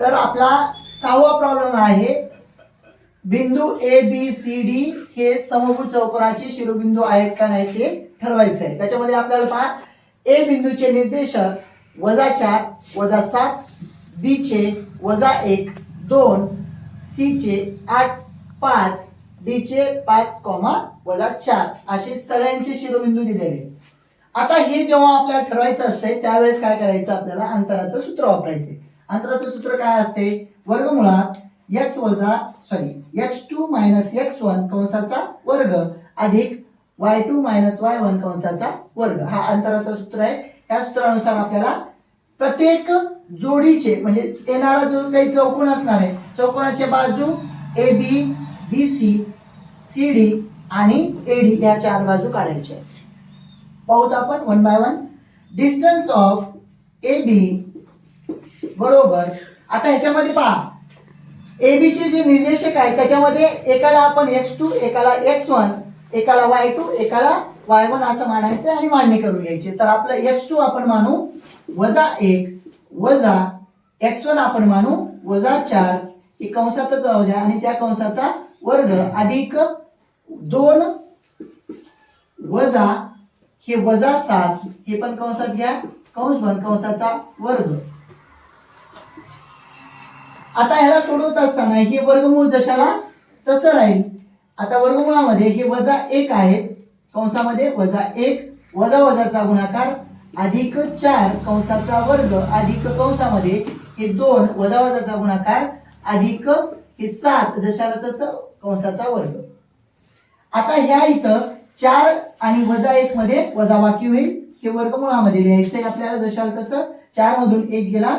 तर आपला सहावा प्रॉब्लेम आहे बिंदू ए बी सी डी हे समभुज चौकोनाचे शिरोबिंदू आहेत का नाही ते ठरवायचं आहे त्याच्यामध्ये आपल्याला पहा ए बिंदूचे निर्देशक वजा चार वजा सात बी चे वजा एक दोन सी चे आठ पाच डी चे पाच कॉमा वजा चार. असे सगळ्यांचे शिरोबिंदू दिलेले. आता हे जेव्हा आपल्याला ठरवायचं असतंय त्यावेळेस काय करायचं आपल्याला? अंतराचं सूत्र वापरायचे अंतराचं सूत्र काय असते? वर्गमुळात एक्स वजा sorry X two minus X one कंसाचा वर्ग अधिक Y two minus Y one कंसाचा वर्ग. हा अंतराचा सूत्र आहे. या सूत्रानुसार आपल्याला प्रत्येक जोडीचे म्हणजे येणारा जो काही चौकोन असणार आहे चौकोनाचे बाजू A B B C C D आणि ए डी या चार बाजू काढायचे. पाहूत आपण one by one distance of A B बरोबर. आता ह्याच्यामध्ये पहा. ए बी चे जे निर्देशक आहेत त्याच्यामध्ये एकाला आपण एक्स टू एकाला एक्स वन एकाला वाय टू एकाला वाय वन असं मानायचं आणि मांडणी करून घ्यायची. तर आपलं एक्स टू आपण मानू वजा एक वजा एक्स वन आपण मानू वजा चार. ही कंसातच जाऊ द्या आणि त्या कंसाचा वर्ग अधिक दोन वजा हे वजा सात. हे पण कंसात घ्या. कंस बन कंसाचा वर्ग. आता ह्याला सोडवत असताना हे वर्गमूळ जशाला तसं राहील. आता वर्गमुळामध्ये हे वजा एक आहेत कंसामध्ये वजा एक वजा वजाचा गुणाकार अधिक चार कंसाचा वर्ग अधिक कंसामध्ये हे दोन वजा वजाचा गुणाकार अधिक हे सात जशाला तसं कंसाचा वर्ग. आता ह्या इथं चार आणि वजा एक मध्ये वजाबाकी होईल. हे वर्गमुळामध्ये लिहायचंय आपल्याला जशाला तसं. चार मधून एक गेला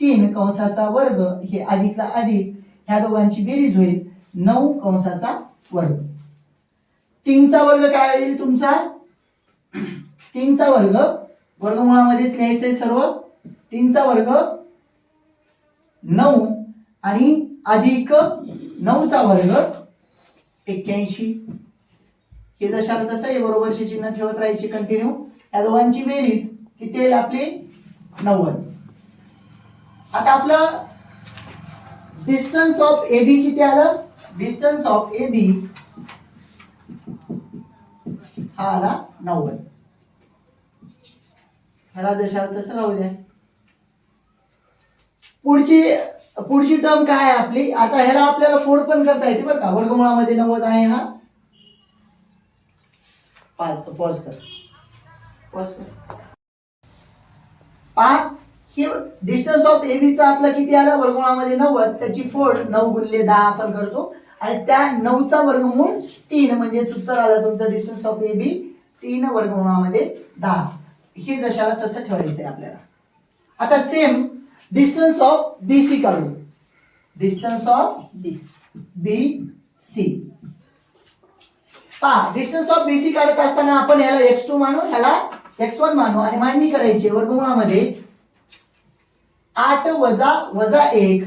तीन कंसाचा वर्ग हे अधिकला अधिक ह्या दोघांची बेरीज होईल नऊ कंसाचा वर्ग. तीनचा वर्ग काय होईल तुमचा? तीनचा वर्ग वर्गमुळामध्येच लिहायचंय सर्व. तीनचा वर्ग नऊ आणि अधिक नऊचा वर्ग एक्क्याऐंशी. हे जशाला तसं आहे बरोबरचे चिन्ह ठेवत राहायचे कंटिन्यू या दोघांची बेरीज किती येईल आपली? नव्वद. आता आपलं डिस्टन्स ऑफ ए बी किती आलं? डिस्टन्स ऑफ ए बी हा आला नव्वद. ह्याला जशाला तसं राहू द्या. पुढची पुढची टर्म काय आहे आपली? आता ह्याला आपल्याला फोड पण करता येते बरं का? वर्गमुळामध्ये नव्वद आहे हा. पॉज कर. पॉज कर. पाच हे डिस्टन्स ऑफ एबीचा आपला किती आला? वर्गमुळामध्ये नव्वद. त्याची फोड नऊ गुणले दहा आपण करतो. आणि त्या नऊचा वर्गमूळ तीन. म्हणजे उत्तर आलं तुमचं डिस्टन्स ऑफ ए बी तीन वर्गमुळामध्ये दहा. हे जशाला तसं ठेवायचंय आपल्याला. आता same distance of B C काढू. Distance of B B C पहा डिस्टन्स ऑफ बीसी काढत असताना आपण ह्याला एक्स टू मानू ह्याला एक्स वन मानू. आणि मांडणी करायची. वर्गमुळामध्ये आठ वजा वजा एक.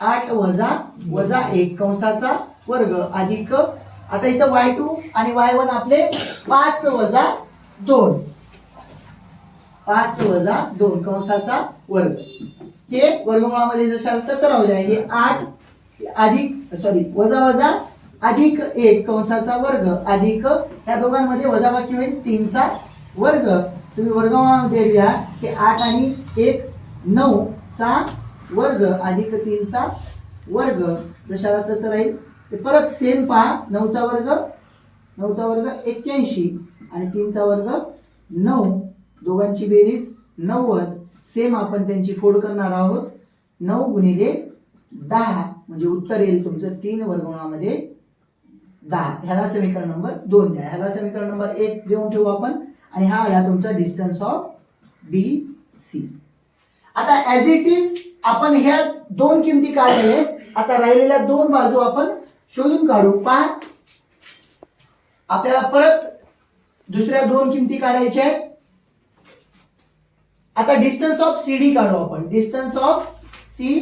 आठ वजा वजा एक. कंसाचा वर्ग अधिक. आता इथं वाय टू आणि वाय वन आपले पाच वजा दोन. पाच वजा दोन कंसाचा वर्ग. हे वर्गमुळामध्ये जशाल तसं राहू द्या. हे आठ अधिक सॉरी वजा वजा अधिक एक कंसाचा वर्ग अधिक. या दोघांमध्ये वजाबाकी होईल तीनचा वर्ग. तुम्ही वर्गमुळामध्ये लिहा की आठ आणि एक नऊ चा वर्ग अधिक तीनचा वर्ग जशाला तसं राहील. ते परत सेम पहा. नऊचा वर्ग नऊचा वर्ग एक्क्याऐंशी आणि तीनचा वर्ग नऊ. दोघांची बेरीज नव्वद. सेम आपण त्यांची फोड करणार आहोत. नऊ गुणिले दहा. म्हणजे उत्तर येईल तुमचं तीन वर्गुणामध्ये दहा. ह्याला समीकरण नंबर दोन द्या. ह्याला समीकरण नंबर एक देऊन ठेवू आपण. आणि हा आला तुमचा डिस्टन्स ऑफ बी सी आता ऍज इट इज आपण ह्या दोन किमती काढले आता राहिलेल्या दोन बाजू आपण शोधून काढू. पहा. आपल्याला परत दुसऱ्या दोन किमती काढायच्या आहेत. आता डिस्टन्स ऑफ सी डी काढू आपण. डिस्टन्स ऑफ सी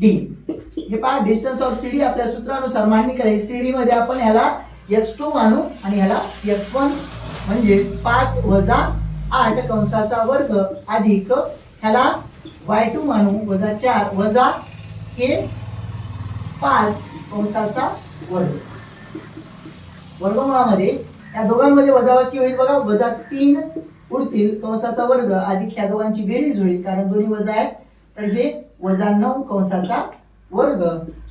डी हे पहा डिस्टन्स ऑफ सी डी आपल्या सूत्रानुसार मांडणी करायची. सी डी मध्ये आपण ह्याला एक्स टू मानू आणि ह्याला एक्स वन म्हणजेच पाच वजा आठ कंसाचा वर्ग अधिक ह्याला वाय टू मानू वजा चार वजा हे पाच कंसाचा वर्ग. वर्गमुळामध्ये या दोघांमध्ये वजावाकी होईल बघा वजा तीन उरतील कंसाचा वर्ग. अधिक ह्या दोघांची बेरीज होईल कारण दोन्ही वजा आहेत. तर हे वजा नऊ कंसाचा वर्ग.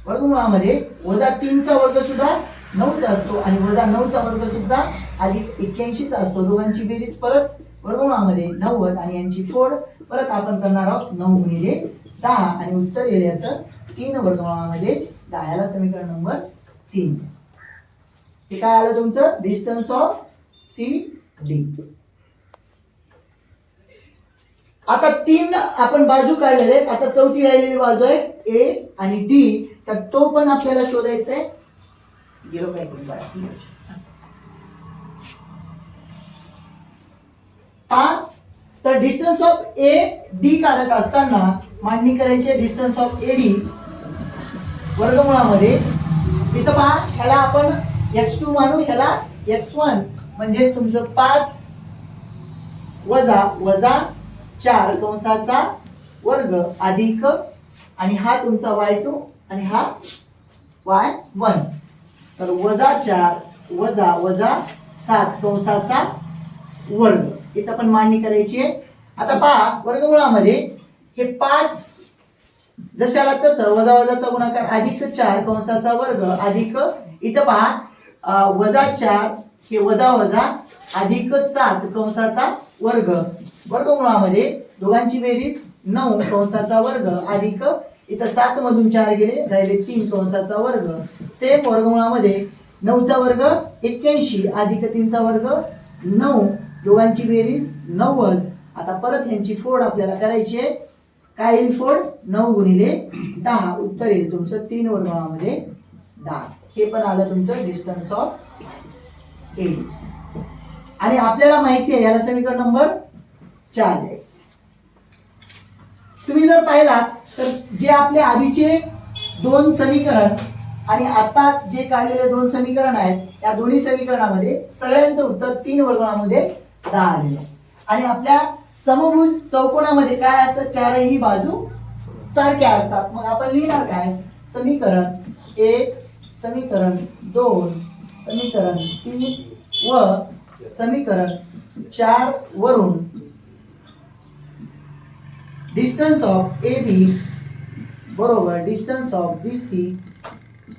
वर्गमुळामध्ये वजा तीनचा वर्ग सुद्धा नऊचा असतो आणि वजा नऊचा वर्ग सुद्धा अधिक एक्क्याऐंशीचा असतो. दोघांची बेरीज परत वर्गमुळामध्ये नव्वद आणि यांची फोड परत आपण करणार आहोत नऊ गुणिले दहा. आणि उत्तर येईल याचं तीन वर्गमुळामध्ये दहा याला समीकरण नंबर तीन. हे काय आलं तुमचं? डिस्टन्स ऑफ सी डी आता तीन आपण बाजू काढलेले आहेत. आता चौथी राहिलेली बाजू आहे ए आणि डी तर तो पण आपल्याला शोधायचा आहे गेलो काय करून हा? तर डिस्टन्स ऑफ ए डी काढत असताना मांडणी करायची डिस्टन्स ऑफ ए डी वर्गमुळामध्ये. इथं पहा ह्याला आपण एक्स टू मानू ह्याला एक्स वन म्हणजे तुमचं पाच वजा वजा चार कंसाचा वर्ग अधिक आणि हा तुमचा वाय टू आणि हा वाय वन तर वजा चार वजा वजा सात कंसाचा वर्ग. इथं पण मांडणी करायची आहे. आता पहा वर्गमुळामध्ये हे पाच जशाला तसं वजा वजाचा गुणाकार अधिक चार कंसाचा वर्ग अधिक इथं पहा वजा चार हे वजा वजा अधिक सात कंसाचा वर्ग. वर्गमुळामध्ये दोघांची बेरीज नऊ कंसाचा वर्ग अधिक इथं सात मधून चार गेले राहिले तीन कंसाचा वर्ग. सेम वर्गमुळामध्ये नऊचा वर्ग एक्क्याऐंशी अधिक तीनचा वर्ग नऊ. दोघांची बेरीज नव्वद. आता परत यांची फोड आपल्याला करायची आहे. काय येईल फोड? नऊ गुणिले दहा. उत्तर येईल तुमचं तीन वर्गमुळामध्ये दहा. हे पण आलं तुमचं डिस्टन्स ऑफ ए आणि आपल्याला माहिती आहे याला समीकरण नंबर चार आहे. तुम्ही जर पाहिला तर जे आपले आधीचे दोन समीकरण आणि आता जे काढलेले दोन समीकरण आहेत त्या दोन्ही समीकरणामध्ये सगळ्यांचं उत्तर तीन वर्गणामध्ये दहा आलेलं आणि आपल्या समभुज चौकोनामध्ये काय असतं? चारही बाजू सारख्या असतात. मग आपण लिहिणार काय? समीकरण एक समीकरण दोन समीकरण तीन व समीकरण चार वरून डिस्टन्स ऑफ ए बी बरोबर डिस्टन्स ऑफ बी सी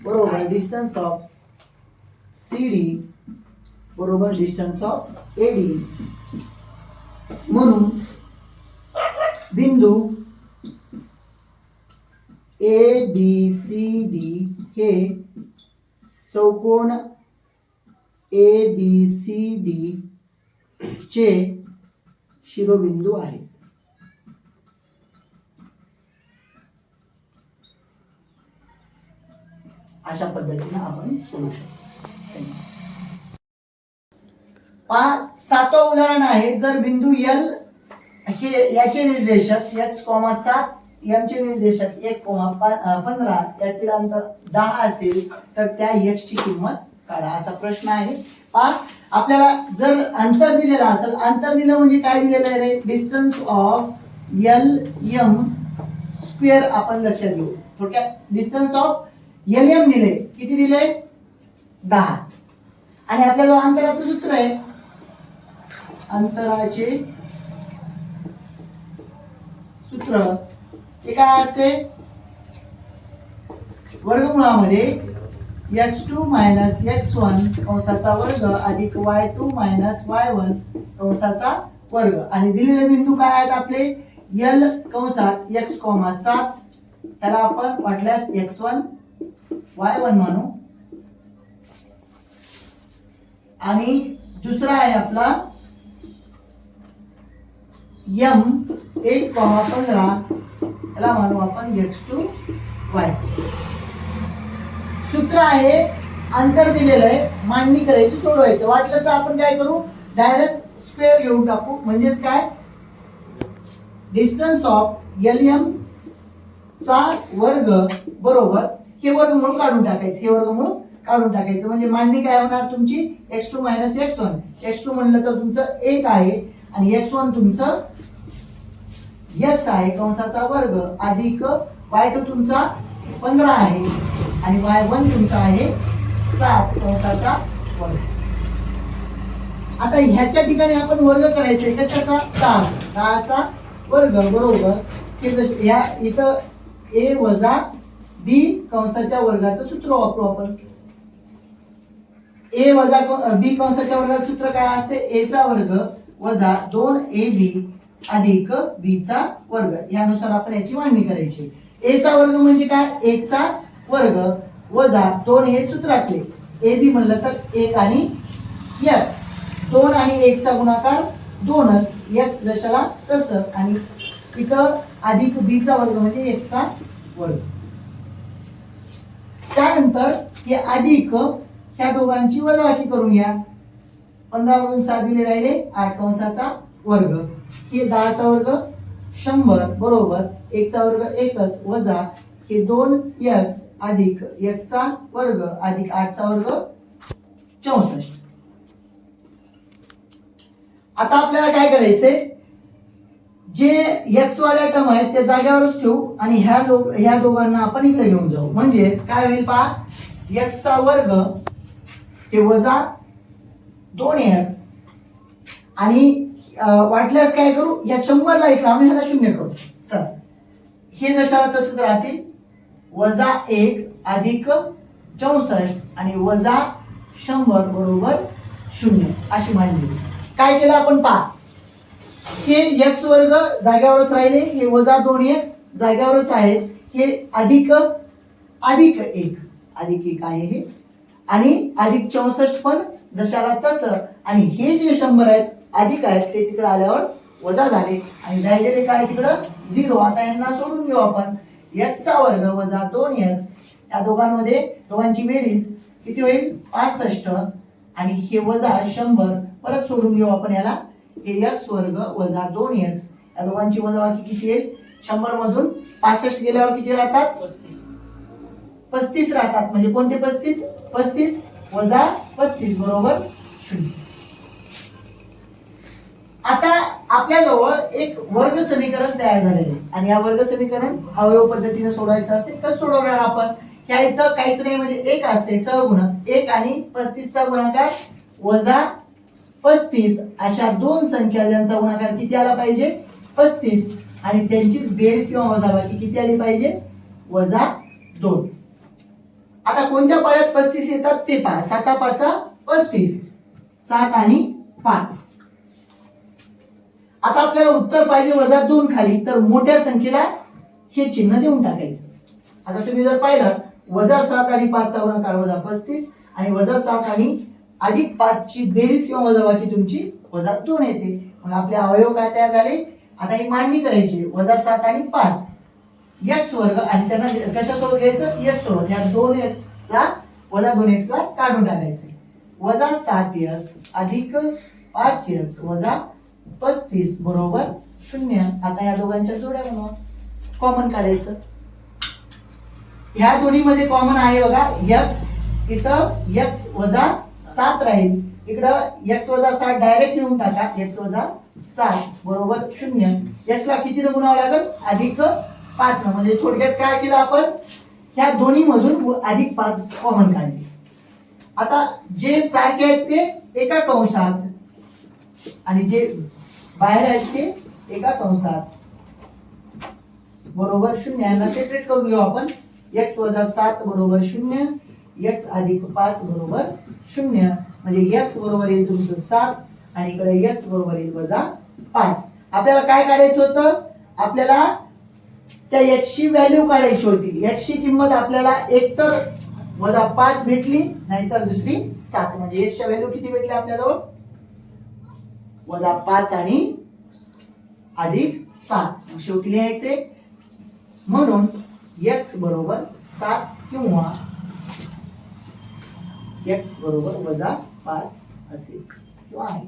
बरोबर डिस्टन्स ऑफ सी डी बरोबर डिस्टन्स ऑफ ए डी म्हणून बिंदू ए बी सी डी हे चौकोन ए बी सी डी चे शिरोबिंदू आहेत. अशा पद्धतीने आपण सोडू शकतो. धन्यवाद. पहा सातवं उदाहरण आहे जर बिंदू एल हे याचे निर्देशक एक्स कॉमा सात यमचे निर्देशक एक कोमा पंधरा यातील अंतर दहा असेल तर त्या एक्सची किंमत काढा असा प्रश्न आहे. पहा आपल्याला जर अंतर दिलेलं असेल अंतर दिलं म्हणजे काय दिलेलं आहे रे? Distance of L M square आपण लक्षात घेऊ. थोडक्यात डिस्टन्स ऑफ एल एम दिले. किती दिले? दहा. आणि आपल्याला अंतराचं सूत्र आहे. अंतराचे सूत्र. ते काय असते? वर्गमुळामध्ये X two minus X one कंसाचा वर्ग अधिक Y two minus Y one कंसाचा वर्ग. आणि दिलेले बिंदू काय आहेत आपले? यल कंसात एक्स कॉमा सात. त्याला आपण वाटल्यास एक्स वन वाय वन म्हणू. आणि दुसरा आहे आपला यम एक कॉमा पंधरा. याला म्हणू आपण एक्स टू वाय सूत्र आहे अंतर दिलेलं आहे मांडणी करायची सोडवायचं. वाटलं तर आपण काय करू? डायरेक्ट स्क्वेअर घेऊन टाकू. म्हणजेच काय? डिस्टन्स ऑफ एल एम चा वर्ग बरोबर हे वर्गमूळ काढून टाकायचं. हे वर्गमूळ काढून टाकायचं. म्हणजे मांडणी काय होणार तुमची? X two minus X one X two म्हणलं तर तुमचं एक आहे. आणि एक्स वन तुमचं एक्स आहे कंसाचा वर्ग अधिक वाय टू तुमचा पंधरा आहे. आणि वाय वन तुमचा आहे सात कंसाचा वर्ग. आता ह्याच्या ठिकाणी आपण वर्ग करायचे कशाचा? दहाचा. दहाचा वर्ग बरोबर. हे जसे ह्या इथं ए वजा बी कंसाच्या वर्गाचं सूत्र वापरू आपण. ए वजा बी कंसाच्या वर्गाचं सूत्र काय असते? ए चा वर्ग. वजा दोन ए बी अधिक बी चा वर्ग. यानुसार आपण याची मांडणी करायची. ए चा वर्ग म्हणजे काय? एकचा वर्ग. वजा दोन हे सूत्रातले. ए बी म्हणलं तर एक आणि एक्स दोन आणि एक चा गुणाकार दोनच. एक्स जशाला तसं. आणि इथं अधिक बी चा वर्ग म्हणजे एकचा वर्ग. त्यानंतर हे अधिक ह्या दोघांची वजाबाकी करून घ्या. पंधरा मधून सात दिले राहिले आठ कंसाचा वर्ग. हे दहाचा वर्ग शंभर बरोबर. एकचा वर्ग एकच वजा हे दोन एक्स अधिक एक्सचा वर्ग अधिक आठचा वर्ग चौसष्ट. आता आपल्याला काय करायचंय? जे एक्स वाल्या टर्म आहेत त्या जाग्यावरच ठेवू आणि ह्या लोक ह्या दोघांना आपण इकडे घेऊन जाऊ. म्हणजेच काय होईल पहा? एक्सचा वर्ग हे वजा दोन एक्स आणि वाटल्यास काय करू? या शंभरला एक आम्ही ह्याला शून्य करू. चल. हे जशाला तसंच राहतील वजा एक अधिक चौसष्ट आणि वजा शंभर बरोबर शून्य. अशी मांडली. काय केलं आपण? पहा. हे एक्स वर्ग जाग्यावरच राहिले हे वजा दोन एक्स जाग्यावरच आहेत हे अधिक अधिक एक. अधिक एक आहे हे. आणि अधिक चौसष्ट पण जशाला तसं. आणि हे जे शंभर आहेत अधिक आहेत ते तिकडे आल्यावर वजा झाले. आणि राहिलेले काय तिकडं? झिरो. आता यांना सोडून घेऊ आपण. एक्सचा वर्ग वजा दोन एक्स या दोघांमध्ये दोघांची बेरीज किती होईल? पासष्ट. आणि हे वजा शंभर. परत सोडून घेऊ आपण याला. हे एक्स वर्ग वजा दोन एक्स या दोघांची वजाबाकी किती येईल? शंभर मधून पासष्ट गेल्यावर किती राहतात? पस्तीस राहतात. म्हणजे कोणते पस्तीस? पस्तीस वजा पस्तीस बरोबर शून्य. आता आपल्याजवळ एक वर्ग समीकरण तयार झालेले आहे. आणि या वर्ग समीकरण अवयव पद्धतीने सोडवायचं असते कसं सोडवणार आपण. ह्या इथं काहीच नाही म्हणजे एक असते सहगुणक. एक आणि पस्तीसचा गुणाकार वजा पस्तीस. अशा दोन संख्या ज्यांचा गुणाकार किती आला पाहिजे? पस्तीस. आणि त्यांचीच बेरीज किंवा वजाबाकी किती आली पाहिजे? वजा दोन. आता कोणत्या पाळ्यात पस्तीस येतात? ते पहा. साता पाचा पस्तीस. सात आणि पाच. आता आपल्याला उत्तर पाहिजे वजा दोन खाली. तर मोठ्या संख्येला हे चिन्ह देऊन टाकायचं. आता तुम्ही जर पाहिलं वजा सात आणि पाचचा गुणाकार वजा पस्तीस आणि वजा सात आणि अधिक पाचची बेरीज किंवा वजाबाकी तुमची वजा दोन येते. मग आपले अवयव काय तयार झाले? आता ही मांडणी करायची. वजा सात आणि पाच. एक्स वर्ग आणि त्यांना कशासोबत घ्यायचं? एक्स सोबत. या दोन एक्स ला वजा दोन एक्स ला काढून टाकायचं. वजा सात एक्स अधिक पाच एक्स वजा पस्तीस बरोबर शून्य. आता या दोघांच्या जोड्या बनवा. कॉमन काढायचं. ह्या दोन्हीमध्ये कॉमन आहे बघा. एक्स इथं एक्स वजा सात राहील. इकडं एक्स वजा सात डायरेक्ट लिहून टाका. एक्स वजा सात बरोबर शून्य. एक्सला किती गुणावं लागेल? अधिक पाच म्हणजे थोडक्यात काय केलं आपण? ह्या दोन्ही मधून अधिक पाच कॉमन काढले. आता जे सारखे आहेत ते एका कंसात आणि जे बाहेर आहेत ते एका कंसात. बरोबर शून्य. यांना सेपरेट करून घेऊ आपण. एक्स वजा सात बरोबर शून्य. एक्स अधिक पाच बरोबर शून्य. म्हणजे एक्स बरोबर येईल तुमचं सात आणि इकडे एक्स बरोबर येईल वजा पाच. आपल्याला काय काढायचं होतं? आपल्याला त्या एक्सची व्हॅल्यू काढायची होती. एक्सची किंमत आपल्याला एकतर वजा पाच भेटली नाहीतर दुसरी सात. म्हणजे एक्सच्या व्हॅल्यू किती भेटली आपल्याजवळ? वजा पाच आणि अधिक सात. मग शेवटी लिहायचे. म्हणून एक्स बरोबर सात किंवा एक्स बरोबर वजा पाच असे किंवा आहे.